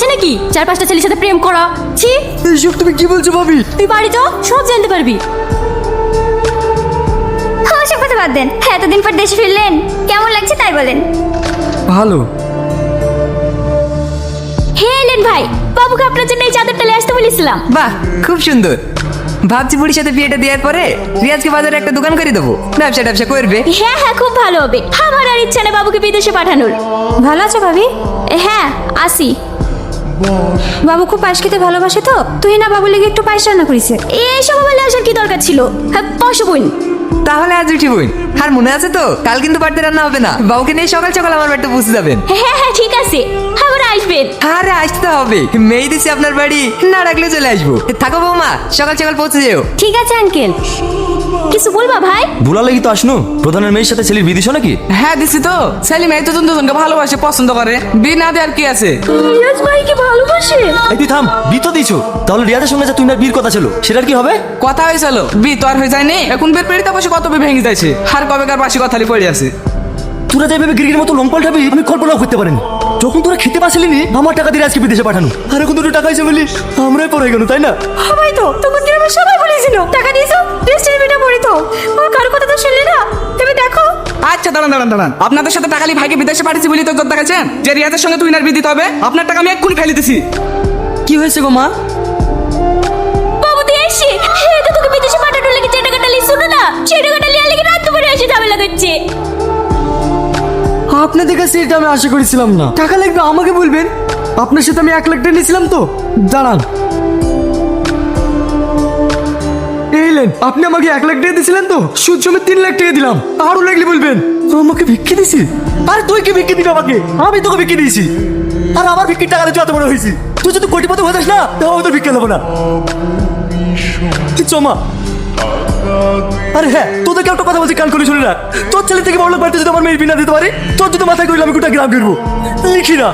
কি চার পাঁচটা ছেলের সাথে প্রেম করা। ছি। এইসব তুমি কি বলছো ভাবি? তুই বাড়ি যাও সব জানতে পারবি। ওসব কথা বাদ দেন। এতদিন পর দেশে ফিরলেন। কেমন লাগছে তাই বলেন। ভালো। হে এলেন ভাই বাবুকে আপনার জন্য এই চাদরটা নিয়ে আসতে বলেছিলাম। বাহ খুব সুন্দর। ভাবছি বুড়ির সাথে বিয়েটা দেওয়ার পরে রিয়াজকে বাজারে একটা দোকান করে দেবো। ব্যবসা ট্যাবসা করবে। হ্যাঁ হ্যাঁ খুব ভালো হবে। আমার আর ইচ্ছা নেই বাবুকে বিদেশে পাঠানোর। ভালো আছো ভাবি? হ্যাঁ আসি। বাবু খুব পায়েস খেতে ভালোবাসে তো? তুই না বাবু লেগে একটু পায়েস রান্না করিস। এইসব বলে আসার কি দরকার ছিল? হ্যাঁ বসো বোন তাহলে আজ উঠি বোন আর মনে আছে তো? কাল কিন্তু বাড়িতে রান্না হবে না। বাবুকে নিয়ে সকাল সকাল আমার বাড়িতে পৌঁছে যাবেন। হ্যাঁ হ্যাঁ ঠিক আছে। আসতে হবে। মেয়ে দিছি আপনার বাড়ি। না রাখলে চলে আসব। থাকো বৌমা সকাল সকাল পৌঁছে যেও। ঠিক আছে আঙ্কেল কিছু বলবা ভাই? তো আসনু? প্রধানের মেয়ের সাথে ছেলের বিয়ে দিছো নাকি? হ্যাঁ দিছি তো। সেলিম এই দুজন দুজনকে ভালোবাসে পছন্দ করে। বিয়ে না দেওয়ার কি আছে? রিয়াজ ভাইকে ভালোবাসে? এই তুই থাম বিয়ে তো দিয়েছ তাহলে রিয়াদের সঙ্গে যে তুই না বিয়ের কথা ছিল সেটার কি হবে? কথা হয়েছিল। বিয়ে তো আর হয়ে যায়নি। এখন বের পেরিতে বসে কত বিয়ে ভেঙে যাচ্ছে আর কবেকার বাসি কথালি পড়ে আছে। তোরা যেভাবে গিরিগির মতো লোম পাল্টাবি আমি কল্পনাও করতে পারিনি। যখন তোরা খেতে পারছিলি নি আমার টাকা দিয়ে আজকে বিদেশে পাঠানো। আর এখন দুটো টাকা এসে বলি? আমরাই পড়ে গেল তাই না? সবাই তো তখন গ্রামের সবাই বলেছিল? টাকা দিয়েছ? রেস্টের বিটা পড়ি তো। আমার কারও কথা তো শুনলে না? তুমি দেখো। আচ্ছা দাঁড়ান দাঁড়ান দাঁড়ান। আপনাদের সাথে টাকালি ভাইকে বিদেশে পাঠিয়েছি বলি তো জোর দেখাচ্ছেন যে রিয়াজের সঙ্গে তুই না বিয়ে দিতে হবে আপনার টাকা আমি এক্ষুনি ফেলে দিছি। কি হয়েছে গো মা? বাবু তুই এসে এটা তোকে বিদেশে পাঠানোর লেগে যে টাকাটা লিয়ে শুনো না? সেই টাকাটা লিয়ে লেগে রাত দুপুরে এসে ঝামেলা করছে। আপনাদের কাছে এটা আমি আশা করেছিলাম না। টাকা লাগবে, আমাকে বলবেন। আপনার সাথে আমি এক লাখ টাকা নিয়েছিলাম তো। দাঁড়ান। এইলেন আপনি আমাকে এক লাখ টাকা দিয়েছিলেন তো? সুদ সমেত তিন লাখ টাকা দিলাম। আরও লাগলে বলবেন। আমাকে ভিক্ষে দিছি আর তুই কি ভিক্ষে দিবি আমাকে? আমি তোকে ভিক্ষে দিয়েছি। আর আমার ভিক্ষির টাকা দিয়ে এত বড় হয়েছি তুই যদি কোটিপতি হয়ে যাস না আমি তোর ভিক্ষে দেবো না। চমা। আরে হ্যাঁ তোদেরকে একটা কথা বলছি, কান করে শুনে রাখ তোর ছেলে থেকে বড় লোক বাড়িতে যদি আমার মেয়ের বিনা দিতে পারে, তোর যদি মাথায় করলে আমি গোটা গ্রাম করব লিখি না।